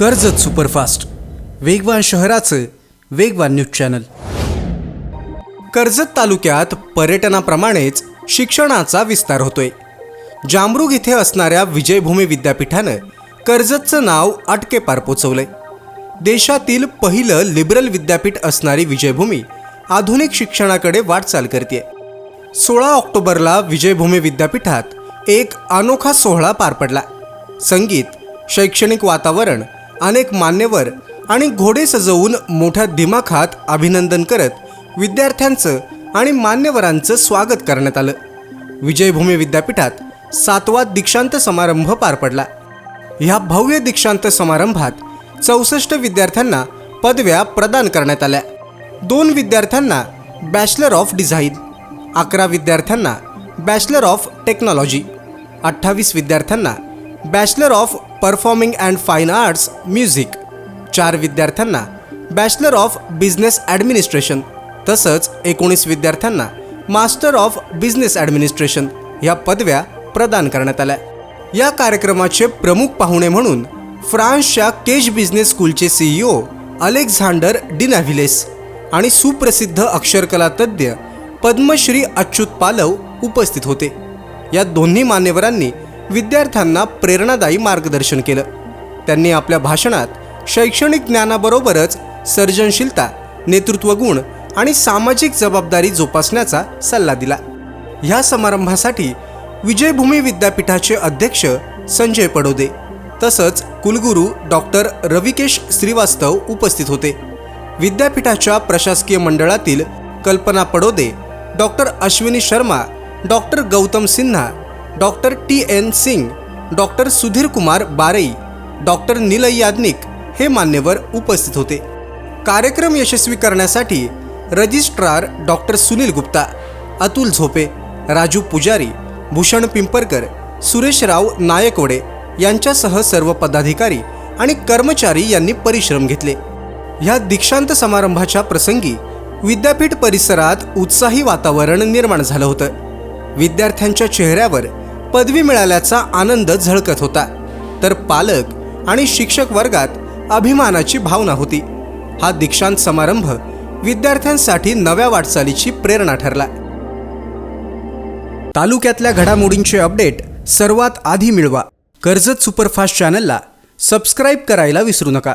Karjat superfast. वेगवान शहराचं वेगवान न्यूज चॅनल. कर्जत तालुक्यात पर्यटनाप्रमाणेच शिक्षणाचा विस्तार होतोय. जामरुग इथे असणाऱ्या विजयभूमी विद्यापीठानं कर्जतचं नाव अटके पार पोचवलंय. देशातील पहिलं लिबरल विद्यापीठ असणारी विजयभूमी आधुनिक शिक्षणाकडे वाटचाल करते सोळा ऑक्टोबरला विजयभूमी विद्यापीठात एक अनोखा सोहळा पार पडला. संगीत शैक्षणिक वातावरण अनेक मान्यवर आणि घोडे सजवून मोठ्या दिमाखात अभिनंदन करत विद्यार्थ्यांचं आणि मान्यवरांचं स्वागत करण्यात आलं. विजयभूमी विद्यापीठात सातवा दीक्षांत समारंभ पार पडला. ह्या भव्य दीक्षांत समारंभात चौसष्ट विद्यार्थ्यांना पदव्या प्रदान करण्यात आल्या. दोन विद्यार्थ्यांना बॅचलर ऑफ डिझाईन अकरा विद्यार्थ्यांना बॅचलर ऑफ टेक्नॉलॉजी अठ्ठावीस विद्यार्थ्यांना bachelor of performing and fine arts music चार विद्यार्थ्यांना बॅचलर ऑफ बिझनेस ॲडमिनिस्ट्रेशन तसंच एकोणीस विद्यार्थ्यांना मास्टर ऑफ बिझनेस ॲडमिनिस्ट्रेशन ह्या पदव्या प्रदान करण्यात आल्या. या कार्यक्रमाचे प्रमुख पाहुणे म्हणून फ्रान्सच्या केज बिझनेस स्कूलचे सीईओ अलेक्झांडर डिनाव्हिलेस आणि सुप्रसिद्ध अक्षरकला तज्ज्ञ पद्मश्री अच्युत पालव उपस्थित होते. या दोन्ही मान्यवरांनी विद्यार्थ्यांना प्रेरणादायी मार्गदर्शन केलं. त्यांनी आपल्या भाषणात शैक्षणिक ज्ञानाबरोबरच सर्जनशीलता नेतृत्वगुण आणि सामाजिक जबाबदारी जोपासण्याचा सल्ला दिला. ह्या समारंभासाठी विजयभूमी विद्यापीठाचे अध्यक्ष संजय पडोदे तसंच कुलगुरू डॉक्टर रविकेश श्रीवास्तव उपस्थित होते. विद्यापीठाच्या प्रशासकीय मंडळातील Kalpana Padode doctor Ashwini Sharma doctor Gautam Sinha doctor T N Singh doctor Sudhir Kumar Barai doctor Nilay Yagnik हे मान्यवर उपस्थित होते. कार्यक्रम यशस्वी करण्यासाठी रजिस्ट्रार डॉक्टर सुनील गुप्ता अतुल झोपे राजू पुजारी भूषण पिंपरकर सुरेशराव नायकवडे यांच्यासह सर्व पदाधिकारी आणि कर्मचारी यांनी परिश्रम घेतले. ह्या दीक्षांत समारंभाच्या प्रसंगी विद्यापीठ परिसरात उत्साही वातावरण निर्माण झालं होतं. विद्यार्थ्यांच्या चेहऱ्यावर पदवी मिळाल्याचा आनंद झळकत होता. तर पालक आणि शिक्षक वर्गात अभिमानाची भावना होती. हा दीक्षांत समारंभ विद्यार्थ्यांसाठी नव्या वाटचालीची प्रेरणा ठरला. तालुक्यातल्या घडामोडींचे अपडेट सर्वात आधी मिळवा. कर्जत सुपरफास्ट चॅनलला सबस्क्राईब करायला विसरू नका.